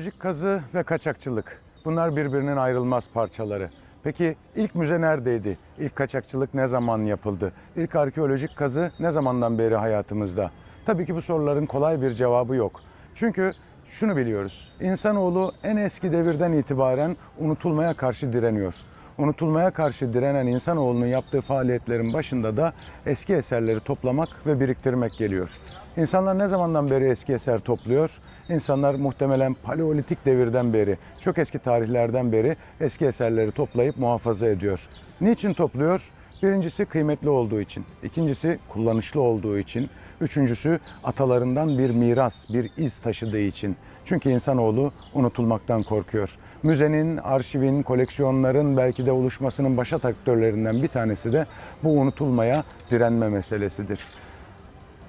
Arkeolojik kazı ve kaçakçılık. Bunlar birbirinin ayrılmaz parçaları. Peki ilk müze neredeydi? İlk kaçakçılık ne zaman yapıldı? İlk arkeolojik kazı ne zamandan beri hayatımızda? Tabii ki bu soruların kolay bir cevabı yok. Çünkü şunu biliyoruz. İnsanoğlu en eski devirden itibaren unutulmaya karşı direniyor. Unutulmaya karşı direnen insanoğlunun yaptığı faaliyetlerin başında da eski eserleri toplamak ve biriktirmek geliyor. İnsanlar ne zamandan beri eski eser topluyor? İnsanlar muhtemelen paleolitik devirden beri, çok eski tarihlerden beri eski eserleri toplayıp muhafaza ediyor. Niçin topluyor? Birincisi kıymetli olduğu için, ikincisi kullanışlı olduğu için, üçüncüsü atalarından bir miras, bir iz taşıdığı için. Çünkü insanoğlu unutulmaktan korkuyor. Müzenin, arşivin, koleksiyonların belki de oluşmasının başat aktörlerinden bir tanesi de bu unutulmaya direnme meselesidir.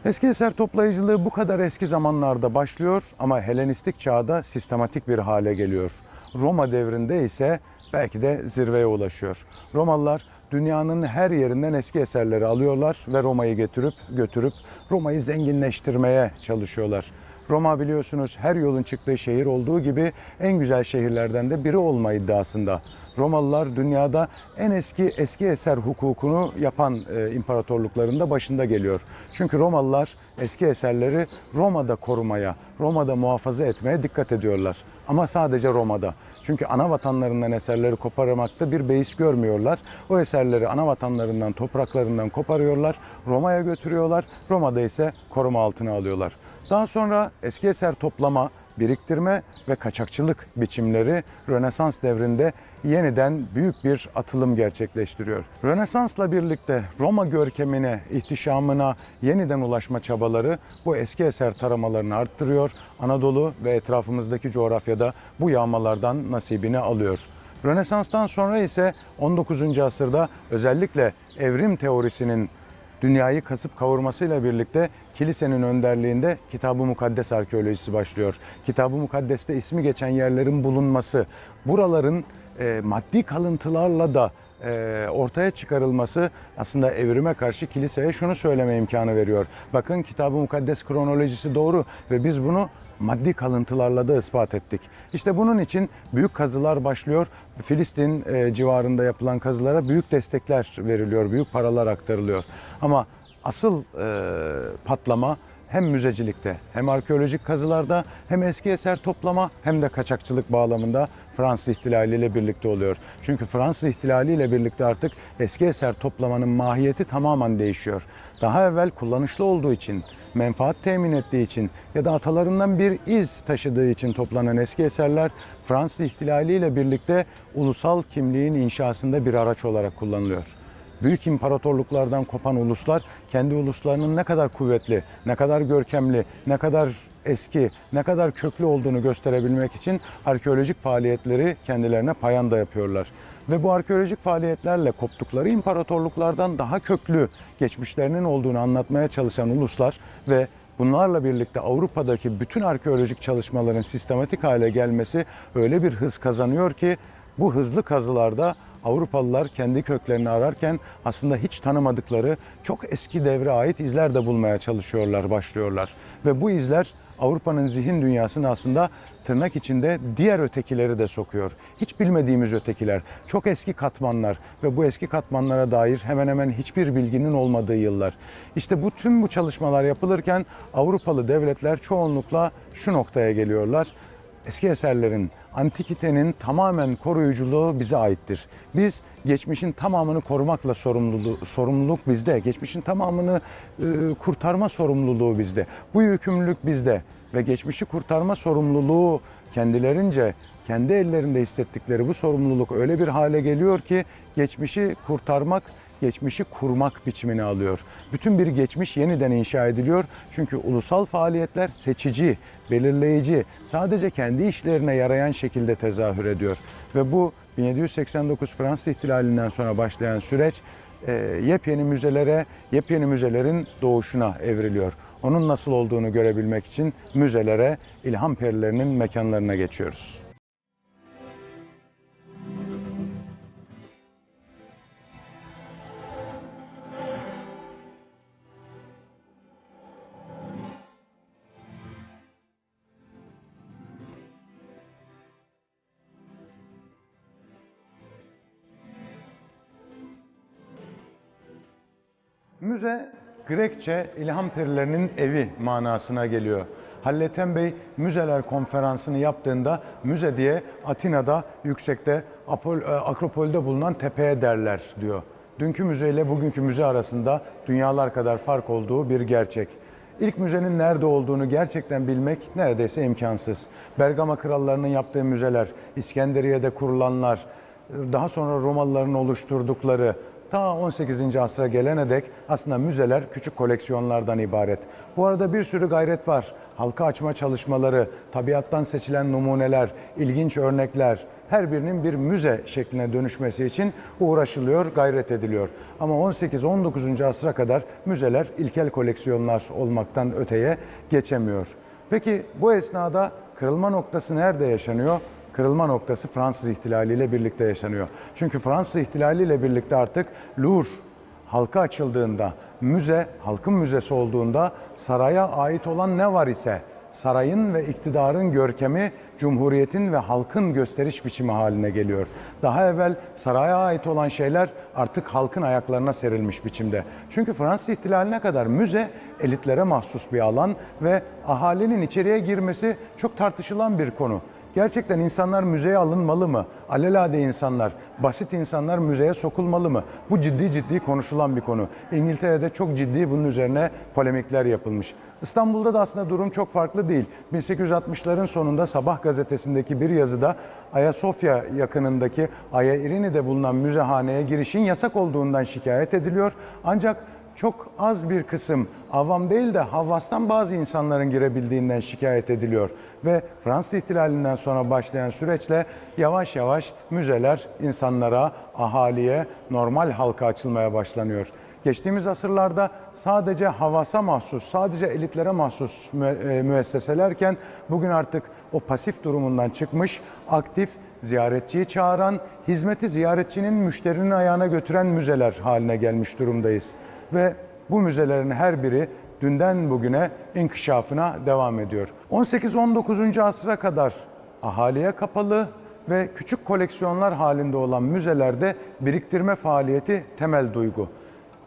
Eski eser toplayıcılığı bu kadar eski zamanlarda başlıyor ama Helenistik çağda sistematik bir hale geliyor. Roma devrinde ise belki de zirveye ulaşıyor. Romalılar dünyanın her yerinden eski eserleri alıyorlar ve Roma'yı getirip götürüp Roma'yı zenginleştirmeye çalışıyorlar. Roma biliyorsunuz her yolun çıktığı şehir olduğu gibi en güzel şehirlerden de biri olma iddiasında. Romalılar dünyada en eski eski eser hukukunu yapan e, imparatorluklarında başında geliyor. Çünkü Romalılar eski eserleri Roma'da korumaya, Roma'da muhafaza etmeye dikkat ediyorlar. Ama sadece Roma'da. Çünkü ana vatanlarından eserleri koparmakta bir beis görmüyorlar. O eserleri ana vatanlarından, topraklarından koparıyorlar, Roma'ya götürüyorlar. Roma'da ise koruma altına alıyorlar. Daha sonra eski eser toplama, biriktirme ve kaçakçılık biçimleri Rönesans devrinde yeniden büyük bir atılım gerçekleştiriyor. Rönesans'la birlikte Roma görkemine, ihtişamına yeniden ulaşma çabaları bu eski eser taramalarını arttırıyor. Anadolu ve etrafımızdaki coğrafyada bu yağmalardan nasibini alıyor. Rönesans'tan sonra ise 19. asırda özellikle evrim teorisinin dünyayı kasıp kavurmasıyla birlikte kilisenin önderliğinde Kitab-ı Mukaddes arkeolojisi başlıyor. Kitab-ı Mukaddes'te ismi geçen yerlerin bulunması, buraların e, maddi kalıntılarla da e, ortaya çıkarılması aslında evrime karşı kiliseye şunu söyleme imkanı veriyor. Bakın Kitab-ı Mukaddes kronolojisi doğru ve biz bunu maddi kalıntılarla da ispat ettik. İşte bunun için büyük kazılar başlıyor. Filistin e, civarında yapılan kazılara büyük destekler veriliyor, büyük paralar aktarılıyor. Ama asıl e, patlama hem müzecilikte hem arkeolojik kazılarda hem eski eser toplama hem de kaçakçılık bağlamında Fransız ihtilali ile birlikte oluyor. Çünkü Fransız ihtilali ile birlikte artık eski eser toplamanın mahiyeti tamamen değişiyor. Daha evvel kullanışlı olduğu için, menfaat temin ettiği için ya da atalarından bir iz taşıdığı için toplanan eski eserler Fransız ihtilali ile birlikte ulusal kimliğin inşasında bir araç olarak kullanılıyor büyük imparatorluklardan kopan uluslar kendi uluslarının ne kadar kuvvetli, ne kadar görkemli, ne kadar eski, ne kadar köklü olduğunu gösterebilmek için arkeolojik faaliyetleri kendilerine payanda yapıyorlar. Ve bu arkeolojik faaliyetlerle koptukları imparatorluklardan daha köklü geçmişlerinin olduğunu anlatmaya çalışan uluslar ve Bunlarla birlikte Avrupa'daki bütün arkeolojik çalışmaların sistematik hale gelmesi öyle bir hız kazanıyor ki bu hızlı kazılarda Avrupalılar kendi köklerini ararken aslında hiç tanımadıkları çok eski devre ait izler de bulmaya çalışıyorlar, başlıyorlar. Ve bu izler Avrupa'nın zihin dünyasını aslında tırnak içinde diğer ötekileri de sokuyor. Hiç bilmediğimiz ötekiler, çok eski katmanlar ve bu eski katmanlara dair hemen hemen hiçbir bilginin olmadığı yıllar. İşte bu tüm bu çalışmalar yapılırken Avrupalı devletler çoğunlukla şu noktaya geliyorlar. Eski eserlerin, antikitenin tamamen koruyuculuğu bize aittir. Biz geçmişin tamamını korumakla sorumluluğu, sorumluluk bizde. Geçmişin tamamını e, kurtarma sorumluluğu bizde. Bu yükümlülük bizde ve geçmişi kurtarma sorumluluğu kendilerince kendi ellerinde hissettikleri bu sorumluluk öyle bir hale geliyor ki geçmişi kurtarmak geçmişi kurmak biçimini alıyor. Bütün bir geçmiş yeniden inşa ediliyor. Çünkü ulusal faaliyetler seçici, belirleyici, sadece kendi işlerine yarayan şekilde tezahür ediyor. Ve bu 1789 Fransız ihtilalinden sonra başlayan süreç e, yepyeni müzelere, yepyeni müzelerin doğuşuna evriliyor. Onun nasıl olduğunu görebilmek için müzelere, ilham perilerinin mekanlarına geçiyoruz. Grekçe ilham perilerinin evi manasına geliyor. Hallettin Bey müzeler konferansını yaptığında müze diye Atina'da yüksekte Apol, e, Akropol'de bulunan tepeye derler diyor. Dünkü müze ile bugünkü müze arasında dünyalar kadar fark olduğu bir gerçek. İlk müzenin nerede olduğunu gerçekten bilmek neredeyse imkansız. Bergama krallarının yaptığı müzeler, İskenderiye'de kurulanlar, daha sonra Romalıların oluşturdukları, ta 18. asra gelene dek aslında müzeler küçük koleksiyonlardan ibaret. Bu arada bir sürü gayret var. Halka açma çalışmaları, tabiattan seçilen numuneler, ilginç örnekler, her birinin bir müze şekline dönüşmesi için uğraşılıyor, gayret ediliyor. Ama 18-19. asra kadar müzeler ilkel koleksiyonlar olmaktan öteye geçemiyor. Peki bu esnada kırılma noktası nerede yaşanıyor? Kırılma noktası Fransız ihtilali ile birlikte yaşanıyor. Çünkü Fransız ihtilali ile birlikte artık Louvre halka açıldığında, müze halkın müzesi olduğunda saraya ait olan ne var ise sarayın ve iktidarın görkemi cumhuriyetin ve halkın gösteriş biçimi haline geliyor. Daha evvel saraya ait olan şeyler artık halkın ayaklarına serilmiş biçimde. Çünkü Fransız ihtilaline kadar müze elitlere mahsus bir alan ve ahalinin içeriye girmesi çok tartışılan bir konu. Gerçekten insanlar müzeye alınmalı mı? Alelade insanlar, basit insanlar müzeye sokulmalı mı? Bu ciddi ciddi konuşulan bir konu. İngiltere'de çok ciddi bunun üzerine polemikler yapılmış. İstanbul'da da aslında durum çok farklı değil. 1860'ların sonunda Sabah gazetesindeki bir yazıda Ayasofya yakınındaki Aya İrini'de bulunan müzehaneye girişin yasak olduğundan şikayet ediliyor. Ancak çok az bir kısım avam değil de havastan bazı insanların girebildiğinden şikayet ediliyor. Ve Fransız ihtilalinden sonra başlayan süreçle yavaş yavaş müzeler insanlara, ahaliye, normal halka açılmaya başlanıyor. Geçtiğimiz asırlarda sadece havasa mahsus, sadece elitlere mahsus e, müesseselerken bugün artık o pasif durumundan çıkmış, aktif, ziyaretçiyi çağıran, hizmeti ziyaretçinin müşterinin ayağına götüren müzeler haline gelmiş durumdayız. Ve bu müzelerin her biri dünden bugüne inkişafına devam ediyor. 18-19. asra kadar ahaliye kapalı ve küçük koleksiyonlar halinde olan müzelerde biriktirme faaliyeti temel duygu.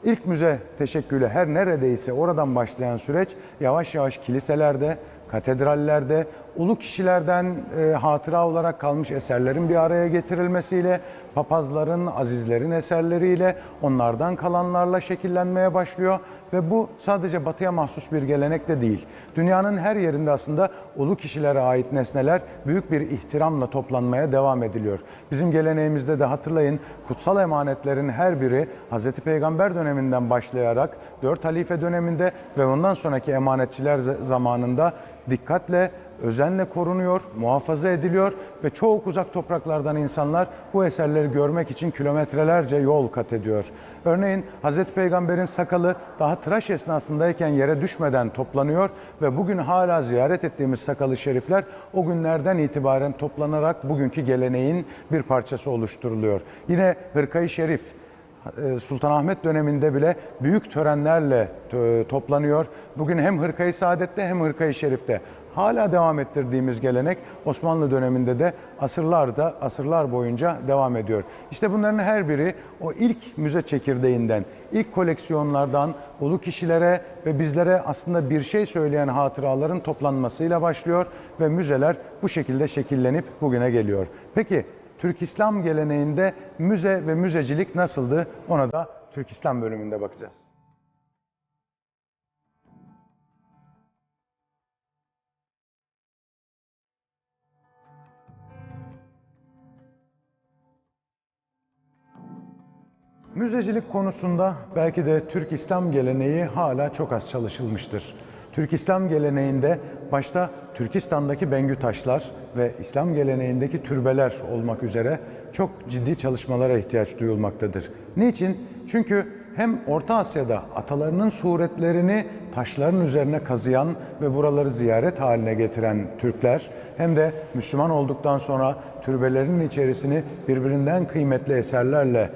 İlk müze teşekkülü her neredeyse oradan başlayan süreç yavaş yavaş kiliselerde, katedrallerde, ulu kişilerden e, hatıra olarak kalmış eserlerin bir araya getirilmesiyle, papazların, azizlerin eserleriyle, onlardan kalanlarla şekillenmeye başlıyor ve bu sadece batıya mahsus bir gelenek de değil. Dünyanın her yerinde aslında ulu kişilere ait nesneler büyük bir ihtiramla toplanmaya devam ediliyor. Bizim geleneğimizde de hatırlayın kutsal emanetlerin her biri Hz. Peygamber döneminden başlayarak 4 halife döneminde ve ondan sonraki emanetçiler zamanında dikkatle, özenle korunuyor, muhafaza ediliyor ve çok uzak topraklardan insanlar bu eserleri görmek için kilometrelerce yol kat ediyor. Örneğin Hz. Peygamber'in sakalı daha tıraş esnasındayken yere düşmeden toplanıyor ve bugün hala ziyaret ettiğimiz sakalı şerifler o günlerden itibaren toplanarak bugünkü geleneğin bir parçası oluşturuluyor. Yine hırkayı şerif e, Sultanahmet döneminde bile büyük törenlerle e, toplanıyor. Bugün hem Hırkayı Saadet'te hem Hırkayı Şerif'te hala devam ettirdiğimiz gelenek Osmanlı döneminde de asırlarda asırlar boyunca devam ediyor. İşte bunların her biri o ilk müze çekirdeğinden, ilk koleksiyonlardan ulu kişilere ve bizlere aslında bir şey söyleyen hatıraların toplanmasıyla başlıyor ve müzeler bu şekilde şekillenip bugüne geliyor. Peki Türk İslam geleneğinde müze ve müzecilik nasıldı? Ona da Türk İslam bölümünde bakacağız. Müzecilik konusunda belki de Türk İslam geleneği hala çok az çalışılmıştır. Türk İslam geleneğinde başta Türkistan'daki Bengü taşlar ve İslam geleneğindeki türbeler olmak üzere çok ciddi çalışmalara ihtiyaç duyulmaktadır. Niçin? Çünkü hem Orta Asya'da atalarının suretlerini taşların üzerine kazıyan ve buraları ziyaret haline getiren Türkler hem de Müslüman olduktan sonra türbelerinin içerisini birbirinden kıymetli eserlerle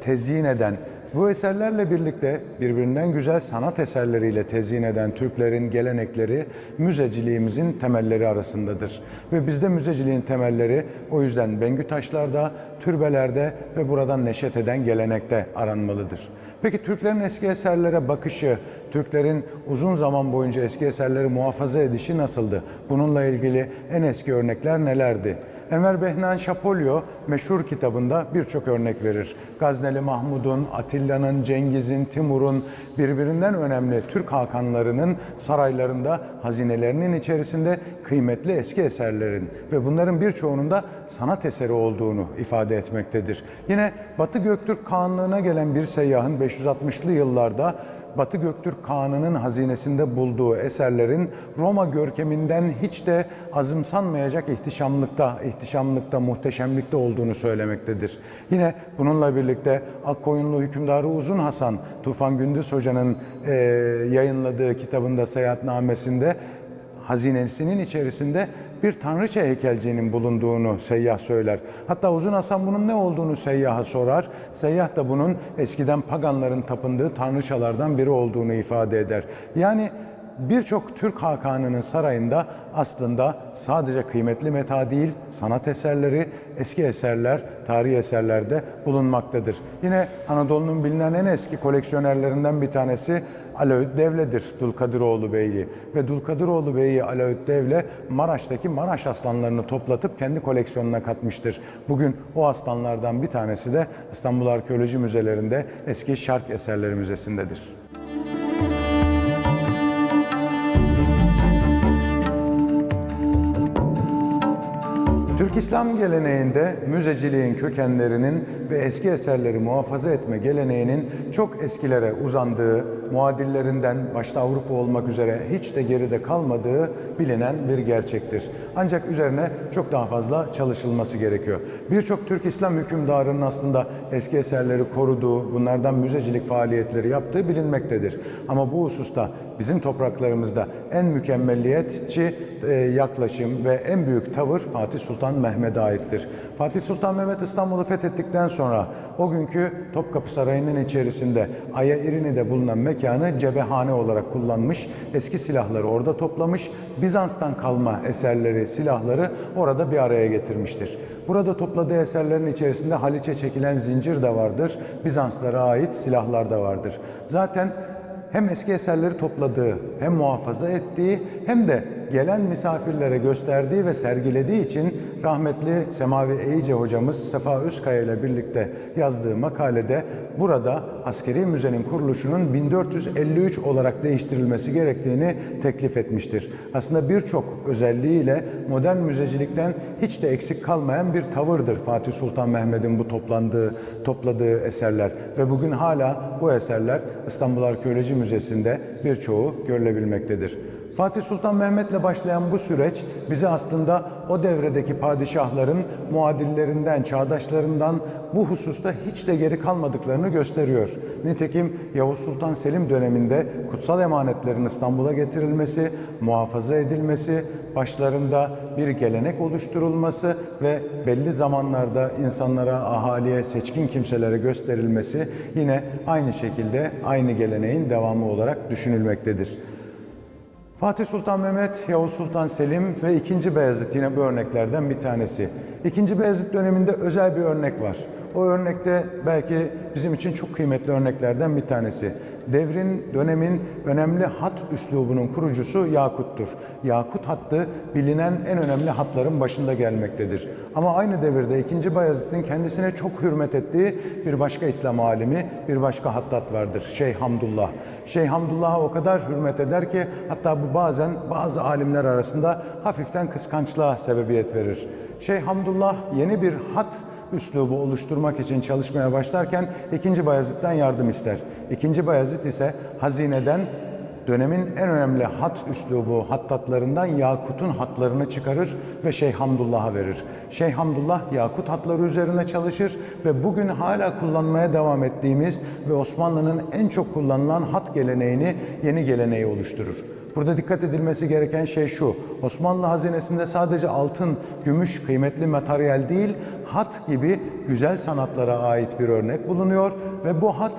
tezyin eden, bu eserlerle birlikte birbirinden güzel sanat eserleriyle tezyin eden Türklerin gelenekleri müzeciliğimizin temelleri arasındadır. Ve bizde müzeciliğin temelleri o yüzden Bengü taşlarda, türbelerde ve buradan neşet eden gelenekte aranmalıdır. Peki Türklerin eski eserlere bakışı, Türklerin uzun zaman boyunca eski eserleri muhafaza edişi nasıldı? Bununla ilgili en eski örnekler nelerdi? Enver Behnan Şapolyo meşhur kitabında birçok örnek verir. Gazneli Mahmud'un, Atilla'nın, Cengiz'in, Timur'un birbirinden önemli Türk hakanlarının saraylarında hazinelerinin içerisinde kıymetli eski eserlerin ve bunların birçoğunun da sanat eseri olduğunu ifade etmektedir. Yine Batı Göktürk Kağanlığı'na gelen bir seyyahın 560'lı yıllarda Batı Göktürk Kağanı'nın hazinesinde bulduğu eserlerin Roma görkeminden hiç de azımsanmayacak ihtişamlıkta, ihtişamlıkta, muhteşemlikte olduğunu söylemektedir. Yine bununla birlikte Akkoyunlu hükümdarı Uzun Hasan, Tufan Gündüz Hoca'nın e, yayınladığı kitabında Seyahatnamesinde hazinesinin içerisinde bir tanrıça heykelciğinin bulunduğunu seyyah söyler. Hatta Uzun Hasan bunun ne olduğunu seyyaha sorar. Seyyah da bunun eskiden paganların tapındığı tanrıçalardan biri olduğunu ifade eder. Yani birçok Türk hakanının sarayında aslında sadece kıymetli meta değil, sanat eserleri, eski eserler, tarihi eserlerde bulunmaktadır. Yine Anadolu'nun bilinen en eski koleksiyonerlerinden bir tanesi Alaüt Devle'dir Dulkadiroğlu Bey'i ve Dulkadiroğlu Bey'i Alaüt Devle Maraş'taki Maraş aslanlarını toplatıp kendi koleksiyonuna katmıştır. Bugün o aslanlardan bir tanesi de İstanbul Arkeoloji Müzelerinde eski Şark Eserleri Müzesi'ndedir. İslam geleneğinde müzeciliğin kökenlerinin ve eski eserleri muhafaza etme geleneğinin çok eskilere uzandığı, muadillerinden başta Avrupa olmak üzere hiç de geride kalmadığı bilinen bir gerçektir. Ancak üzerine çok daha fazla çalışılması gerekiyor. Birçok Türk İslam hükümdarının aslında eski eserleri koruduğu, bunlardan müzecilik faaliyetleri yaptığı bilinmektedir. Ama bu hususta bizim topraklarımızda en mükemmelliyetçi e, yaklaşım ve en büyük tavır Fatih Sultan Mehmet'e aittir. Fatih Sultan Mehmet İstanbul'u fethettikten sonra o günkü Topkapı Sarayı'nın içerisinde Aya İrini'de bulunan mekanı cebehane olarak kullanmış, eski silahları orada toplamış, Bizans'tan kalma eserleri, silahları orada bir araya getirmiştir. Burada topladığı eserlerin içerisinde Haliç'e çekilen zincir de vardır, Bizanslara ait silahlar da vardır. Zaten hem eski eserleri topladığı, hem muhafaza ettiği, hem de gelen misafirlere gösterdiği ve sergilediği için rahmetli Semavi Eyice hocamız Sefa Özkaya ile birlikte yazdığı makalede burada askeri müzenin kuruluşunun 1453 olarak değiştirilmesi gerektiğini teklif etmiştir. Aslında birçok özelliğiyle modern müzecilikten hiç de eksik kalmayan bir tavırdır Fatih Sultan Mehmet'in bu toplandığı, topladığı eserler ve bugün hala bu eserler İstanbul Arkeoloji Müzesi'nde birçoğu görülebilmektedir. Fatih Sultan Mehmet'le başlayan bu süreç bize aslında o devredeki padişahların muadillerinden, çağdaşlarından bu hususta hiç de geri kalmadıklarını gösteriyor. Nitekim Yavuz Sultan Selim döneminde kutsal emanetlerin İstanbul'a getirilmesi, muhafaza edilmesi, başlarında bir gelenek oluşturulması ve belli zamanlarda insanlara, ahaliye, seçkin kimselere gösterilmesi yine aynı şekilde aynı geleneğin devamı olarak düşünülmektedir. Fatih Sultan Mehmet, Yavuz Sultan Selim ve 2. Beyazıt yine bu örneklerden bir tanesi. 2. Beyazıt döneminde özel bir örnek var. O örnekte belki bizim için çok kıymetli örneklerden bir tanesi. Devrin, dönemin önemli hat üslubunun kurucusu Yakut'tur. Yakut hattı bilinen en önemli hatların başında gelmektedir. Ama aynı devirde 2. Bayezid'in kendisine çok hürmet ettiği bir başka İslam alimi, bir başka hattat vardır. Şeyh Hamdullah. Şeyh Hamdullah'a o kadar hürmet eder ki hatta bu bazen bazı alimler arasında hafiften kıskançlığa sebebiyet verir. Şeyh Hamdullah yeni bir hat üslubu oluşturmak için çalışmaya başlarken ikinci Bayezid'den yardım ister. İkinci Bayezid ise hazineden dönemin en önemli hat üslubu hattatlarından Yakut'un hatlarını çıkarır ve Şeyh Hamdullah'a verir. Şeyh Hamdullah Yakut hatları üzerine çalışır ve bugün hala kullanmaya devam ettiğimiz ve Osmanlı'nın en çok kullanılan hat geleneğini yeni geleneği oluşturur. Burada dikkat edilmesi gereken şey şu. Osmanlı hazinesinde sadece altın, gümüş, kıymetli materyal değil, hat gibi güzel sanatlara ait bir örnek bulunuyor ve bu hat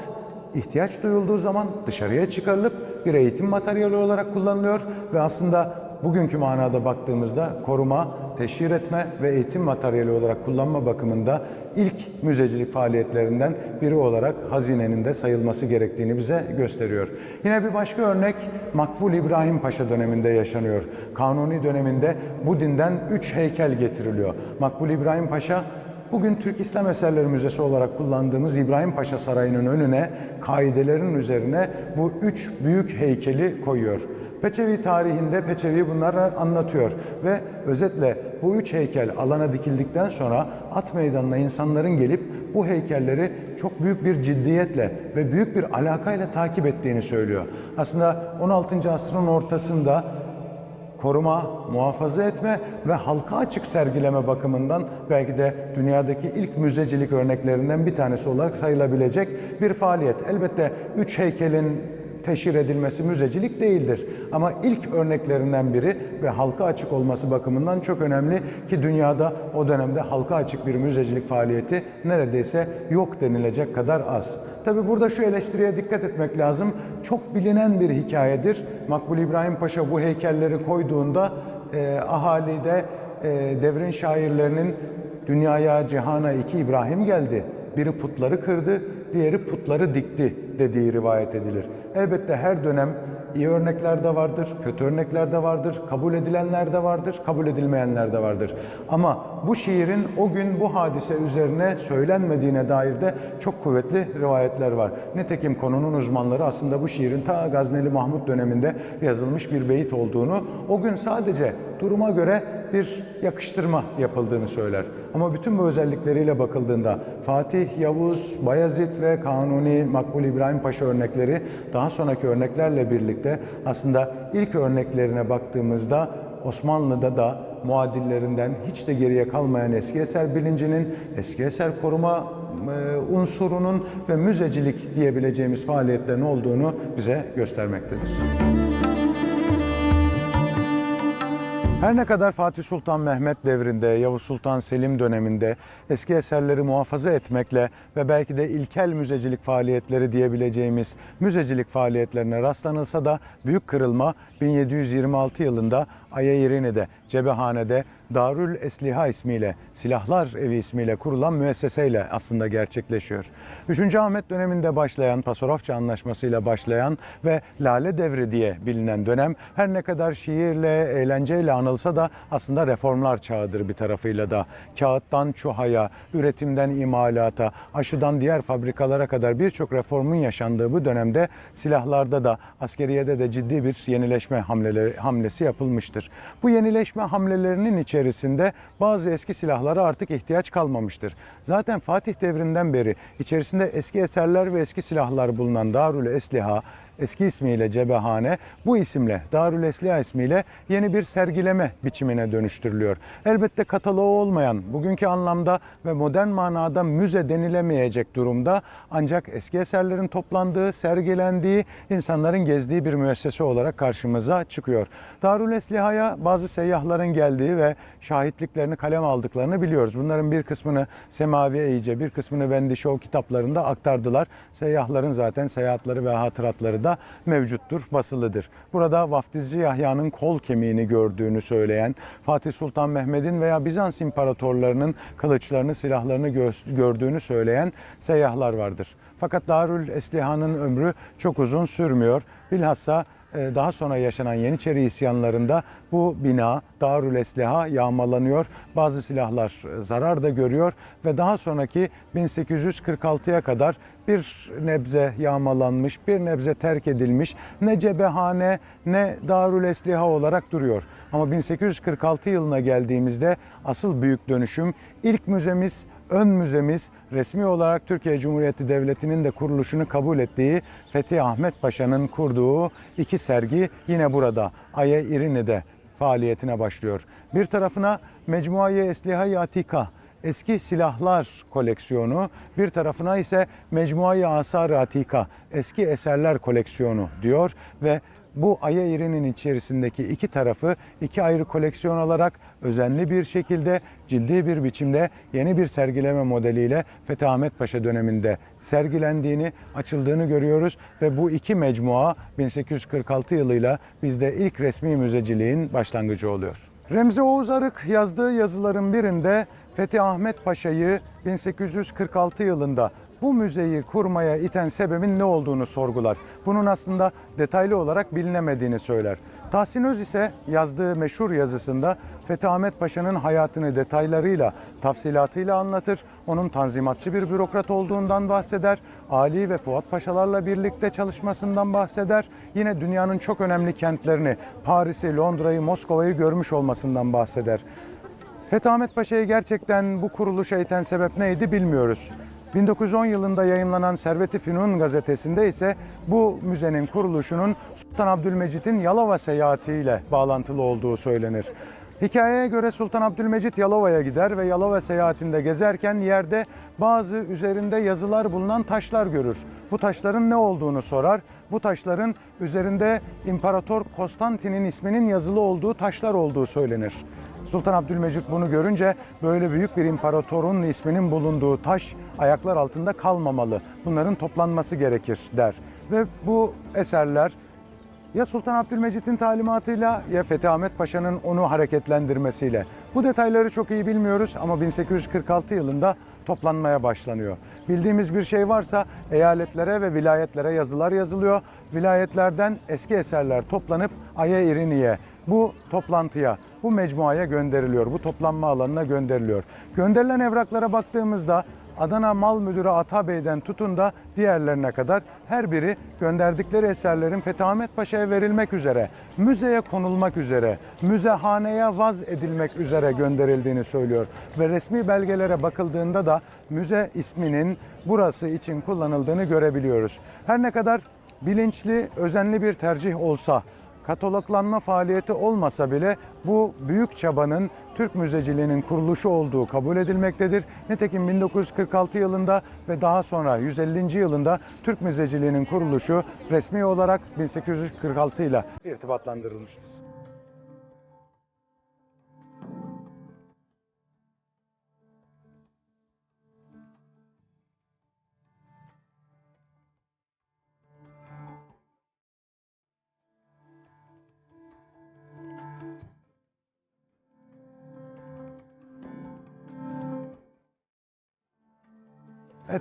ihtiyaç duyulduğu zaman dışarıya çıkarılıp bir eğitim materyali olarak kullanılıyor ve aslında bugünkü manada baktığımızda koruma teşhir etme ve eğitim materyali olarak kullanma bakımında ilk müzecilik faaliyetlerinden biri olarak hazinenin de sayılması gerektiğini bize gösteriyor. Yine bir başka örnek Makbul İbrahim Paşa döneminde yaşanıyor. Kanuni döneminde bu dinden üç heykel getiriliyor. Makbul İbrahim Paşa Bugün Türk İslam Eserleri Müzesi olarak kullandığımız İbrahim Paşa Sarayı'nın önüne kaidelerin üzerine bu üç büyük heykeli koyuyor. Peçevi tarihinde Peçevi bunları anlatıyor ve özetle bu üç heykel alana dikildikten sonra at meydanına insanların gelip bu heykelleri çok büyük bir ciddiyetle ve büyük bir alakayla takip ettiğini söylüyor. Aslında 16. asrın ortasında koruma, muhafaza etme ve halka açık sergileme bakımından belki de dünyadaki ilk müzecilik örneklerinden bir tanesi olarak sayılabilecek bir faaliyet. Elbette üç heykelin teşhir edilmesi müzecilik değildir. Ama ilk örneklerinden biri ve halka açık olması bakımından çok önemli ki dünyada o dönemde halka açık bir müzecilik faaliyeti neredeyse yok denilecek kadar az. Tabi burada şu eleştiriye dikkat etmek lazım. Çok bilinen bir hikayedir. Makbul İbrahim Paşa bu heykelleri koyduğunda e, ahalide e, devrin şairlerinin dünyaya, cihana iki İbrahim geldi. Biri putları kırdı, diğeri putları dikti dediği rivayet edilir. Elbette her dönem iyi örnekler de vardır, kötü örnekler de vardır, kabul edilenler de vardır, kabul edilmeyenler de vardır. Ama bu şiirin o gün bu hadise üzerine söylenmediğine dair de çok kuvvetli rivayetler var. Nitekim konunun uzmanları aslında bu şiirin ta Gazneli Mahmut döneminde yazılmış bir beyit olduğunu, o gün sadece duruma göre bir yakıştırma yapıldığını söyler. Ama bütün bu özellikleriyle bakıldığında Fatih, Yavuz, Bayezid ve Kanuni, Makbul İbrahim Paşa örnekleri daha sonraki örneklerle birlikte aslında ilk örneklerine baktığımızda Osmanlı'da da muadillerinden hiç de geriye kalmayan eski eser bilincinin, eski eser koruma e, unsurunun ve müzecilik diyebileceğimiz faaliyetlerin olduğunu bize göstermektedir. Her ne kadar Fatih Sultan Mehmet devrinde, Yavuz Sultan Selim döneminde eski eserleri muhafaza etmekle ve belki de ilkel müzecilik faaliyetleri diyebileceğimiz müzecilik faaliyetlerine rastlanılsa da büyük kırılma 1726 yılında Ayayirini'de, Cebehane'de Darül Esliha ismiyle, Silahlar Evi ismiyle kurulan müesseseyle aslında gerçekleşiyor. 3. Ahmet döneminde başlayan, Pasarofça Anlaşması'yla başlayan ve Lale Devri diye bilinen dönem her ne kadar şiirle, eğlenceyle anılsa da aslında reformlar çağıdır bir tarafıyla da. Kağıttan çuhaya, üretimden imalata, aşıdan diğer fabrikalara kadar birçok reformun yaşandığı bu dönemde silahlarda da, askeriyede de ciddi bir yenileşme hamleleri, hamlesi yapılmıştır. Bu yenileşme hamlelerinin içerisinde bazı eski silahlara artık ihtiyaç kalmamıştır. Zaten Fatih devrinden beri içerisinde eski eserler ve eski silahlar bulunan Darül Esliha, eski ismiyle Cebehane, bu isimle Darül Esliha ismiyle yeni bir sergileme biçimine dönüştürülüyor. Elbette kataloğu olmayan, bugünkü anlamda ve modern manada müze denilemeyecek durumda ancak eski eserlerin toplandığı, sergilendiği, insanların gezdiği bir müessese olarak karşımıza çıkıyor. Darül Esliha'ya bazı seyyahların geldiği ve şahitliklerini kalem aldıklarını biliyoruz. Bunların bir kısmını Semavi Eyice, bir kısmını Vendişov kitaplarında aktardılar. Seyyahların zaten seyahatleri ve hatıratları da mevcuttur, basılıdır. Burada vaftizci Yahya'nın kol kemiğini gördüğünü söyleyen, Fatih Sultan Mehmet'in veya Bizans imparatorlarının kılıçlarını, silahlarını gö- gördüğünü söyleyen seyyahlar vardır. Fakat Darül Esliha'nın ömrü çok uzun sürmüyor. Bilhassa daha sonra yaşanan Yeniçeri isyanlarında bu bina Darül Esliha yağmalanıyor. Bazı silahlar e, zarar da görüyor ve daha sonraki 1846'ya kadar bir nebze yağmalanmış, bir nebze terk edilmiş ne cebehane ne Darül Esliha olarak duruyor. Ama 1846 yılına geldiğimizde asıl büyük dönüşüm ilk müzemiz ön müzemiz resmi olarak Türkiye Cumhuriyeti Devleti'nin de kuruluşunu kabul ettiği Fethi Ahmet Paşa'nın kurduğu iki sergi yine burada Aya İrini'de faaliyetine başlıyor. Bir tarafına Mecmuayı Esliha-i Atika eski silahlar koleksiyonu, bir tarafına ise Mecmuayı Asar-ı Atika eski eserler koleksiyonu diyor ve bu Aya İri'nin içerisindeki iki tarafı iki ayrı koleksiyon alarak özenli bir şekilde ciddi bir biçimde yeni bir sergileme modeliyle Fethi Ahmet Paşa döneminde sergilendiğini, açıldığını görüyoruz ve bu iki mecmua 1846 yılıyla bizde ilk resmi müzeciliğin başlangıcı oluyor. Remzi Oğuz Arık yazdığı yazıların birinde Fethi Ahmet Paşa'yı 1846 yılında bu müzeyi kurmaya iten sebebin ne olduğunu sorgular. Bunun aslında detaylı olarak bilinemediğini söyler. Tahsin Öz ise yazdığı meşhur yazısında Fethi Ahmet Paşa'nın hayatını detaylarıyla, tafsilatıyla anlatır. Onun tanzimatçı bir bürokrat olduğundan bahseder. Ali ve Fuat Paşalarla birlikte çalışmasından bahseder. Yine dünyanın çok önemli kentlerini, Paris'i, Londra'yı, Moskova'yı görmüş olmasından bahseder. Fethi Ahmet Paşa'yı gerçekten bu kuruluşa iten sebep neydi bilmiyoruz. 1910 yılında yayımlanan Servet-i Fünun gazetesinde ise bu müzenin kuruluşunun Sultan Abdülmecit'in Yalova seyahatiyle bağlantılı olduğu söylenir. Hikayeye göre Sultan Abdülmecit Yalova'ya gider ve Yalova seyahatinde gezerken yerde bazı üzerinde yazılar bulunan taşlar görür. Bu taşların ne olduğunu sorar. Bu taşların üzerinde İmparator Konstantin'in isminin yazılı olduğu taşlar olduğu söylenir. Sultan Abdülmecit bunu görünce böyle büyük bir imparatorun isminin bulunduğu taş ayaklar altında kalmamalı. Bunların toplanması gerekir der. Ve bu eserler ya Sultan Abdülmecit'in talimatıyla ya Fethi Ahmet Paşa'nın onu hareketlendirmesiyle. Bu detayları çok iyi bilmiyoruz ama 1846 yılında toplanmaya başlanıyor. Bildiğimiz bir şey varsa eyaletlere ve vilayetlere yazılar yazılıyor. Vilayetlerden eski eserler toplanıp Aya İrini'ye bu toplantıya, bu mecmuaya gönderiliyor. Bu toplanma alanına gönderiliyor. Gönderilen evraklara baktığımızda Adana Mal Müdürü Atabey'den tutun da diğerlerine kadar her biri gönderdikleri eserlerin Fethi Ahmet Paşa'ya verilmek üzere, müzeye konulmak üzere, müzehaneye vaz edilmek üzere gönderildiğini söylüyor. Ve resmi belgelere bakıldığında da müze isminin burası için kullanıldığını görebiliyoruz. Her ne kadar bilinçli, özenli bir tercih olsa, kataloglanma faaliyeti olmasa bile bu büyük çabanın Türk müzeciliğinin kuruluşu olduğu kabul edilmektedir. Nitekim 1946 yılında ve daha sonra 150. yılında Türk müzeciliğinin kuruluşu resmi olarak 1846 ile irtibatlandırılmıştır.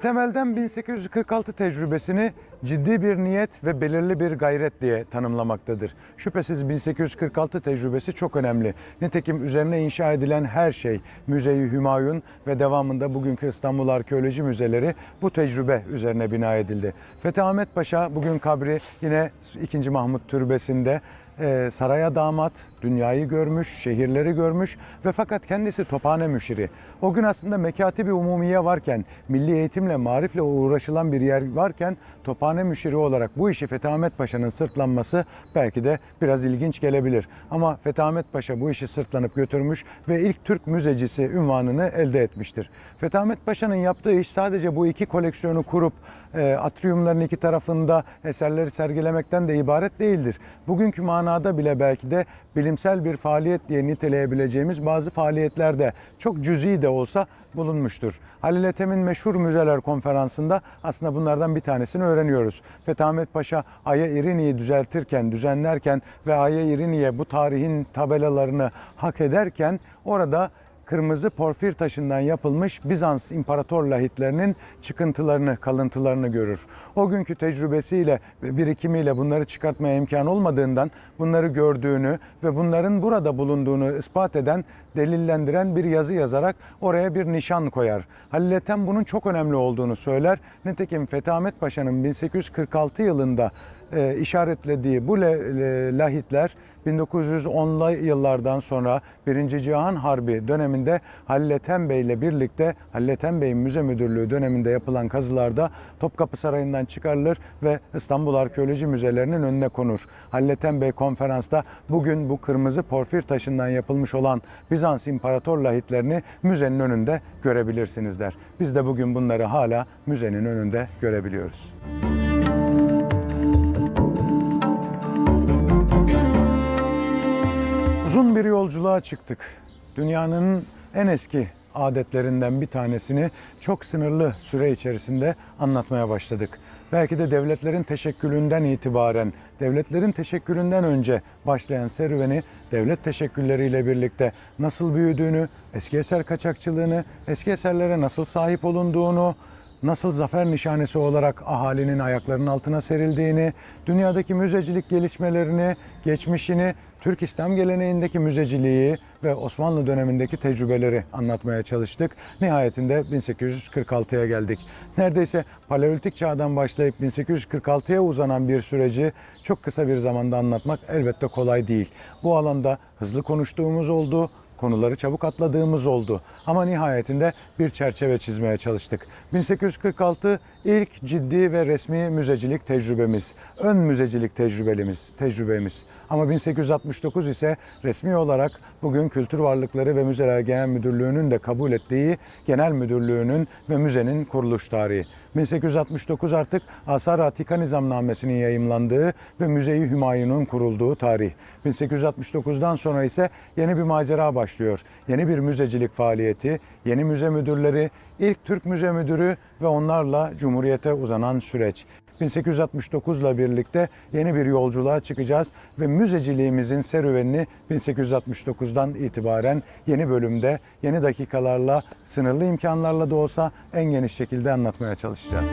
Temelden 1846 tecrübesini ciddi bir niyet ve belirli bir gayret diye tanımlamaktadır. Şüphesiz 1846 tecrübesi çok önemli. Nitekim üzerine inşa edilen her şey, Müzeyi Hümayun ve devamında bugünkü İstanbul Arkeoloji Müzeleri bu tecrübe üzerine bina edildi. Fethi Ahmet Paşa bugün kabri yine 2. Mahmut Türbesi'nde e, saraya damat, dünyayı görmüş, şehirleri görmüş ve fakat kendisi tophane müşiri. O gün aslında mekatibi umumiye varken, milli eğitimle, marifle uğraşılan bir yer varken tophane müşiri olarak bu işi Fethi Ahmet Paşa'nın sırtlanması belki de biraz ilginç gelebilir. Ama Fethi Ahmet Paşa bu işi sırtlanıp götürmüş ve ilk Türk müzecisi ünvanını elde etmiştir. Fethi Ahmet Paşa'nın yaptığı iş sadece bu iki koleksiyonu kurup e, atriyumların iki tarafında eserleri sergilemekten de ibaret değildir. Bugünkü manada bile belki de bilimsel bir faaliyet diye niteleyebileceğimiz bazı faaliyetlerde çok cüzi de olsa bulunmuştur. Halil Ethem'in meşhur müzeler konferansında aslında bunlardan bir tanesini öğreniyoruz. Fethi Ahmet Paşa Aya İrini'yi düzeltirken, düzenlerken ve Aya İrini'ye bu tarihin tabelalarını hak ederken orada kırmızı porfir taşından yapılmış Bizans imparator lahitlerinin çıkıntılarını, kalıntılarını görür. O günkü tecrübesiyle ve birikimiyle bunları çıkartmaya imkan olmadığından bunları gördüğünü ve bunların burada bulunduğunu ispat eden, delillendiren bir yazı yazarak oraya bir nişan koyar. Halil Ethem bunun çok önemli olduğunu söyler. Nitekim Fethi Ahmet Paşa'nın 1846 yılında e, işaretlediği bu le- le- lahitler 1910'lu yıllardan sonra 1. Cihan Harbi döneminde Halil Ethem Bey ile birlikte Halil Ethem Bey'in müze müdürlüğü döneminde yapılan kazılarda Topkapı Sarayı'ndan çıkarılır ve İstanbul Arkeoloji Müzelerinin önüne konur. Halil Ethem Bey konferansta bugün bu kırmızı porfir taşından yapılmış olan Bizans İmparator lahitlerini müzenin önünde görebilirsiniz der. Biz de bugün bunları hala müzenin önünde görebiliyoruz. Uzun bir yolculuğa çıktık. Dünyanın en eski adetlerinden bir tanesini çok sınırlı süre içerisinde anlatmaya başladık. belki de devletlerin teşekkülünden itibaren, devletlerin teşekkülünden önce başlayan serüveni devlet teşekkülleriyle birlikte nasıl büyüdüğünü, eski eser kaçakçılığını, eski eserlere nasıl sahip olunduğunu, nasıl zafer nişanesi olarak ahalinin ayaklarının altına serildiğini, dünyadaki müzecilik gelişmelerini, geçmişini, Türk İslam geleneğindeki müzeciliği ve Osmanlı dönemindeki tecrübeleri anlatmaya çalıştık. Nihayetinde 1846'ya geldik. Neredeyse Paleolitik çağdan başlayıp 1846'ya uzanan bir süreci çok kısa bir zamanda anlatmak elbette kolay değil. Bu alanda hızlı konuştuğumuz oldu, konuları çabuk atladığımız oldu. Ama nihayetinde bir çerçeve çizmeye çalıştık. 1846 ilk ciddi ve resmi müzecilik tecrübemiz. Ön müzecilik tecrübemiz, tecrübemiz. Ama 1869 ise resmi olarak bugün Kültür Varlıkları ve Müzeler Genel Müdürlüğü'nün de kabul ettiği Genel Müdürlüğü'nün ve müzenin kuruluş tarihi. 1869 artık Asar Atika Nizamnamesi'nin yayımlandığı ve Müzeyi Hümayun'un kurulduğu tarih. 1869'dan sonra ise yeni bir macera başlıyor. Yeni bir müzecilik faaliyeti, yeni müze müdürleri, ilk Türk müze müdürü ve onlarla Cumhuriyete uzanan süreç. 1869 ile birlikte yeni bir yolculuğa çıkacağız ve müzeciliğimizin serüvenini 1869'dan itibaren yeni bölümde, yeni dakikalarla, sınırlı imkanlarla da olsa en geniş şekilde anlatmaya çalışacağız.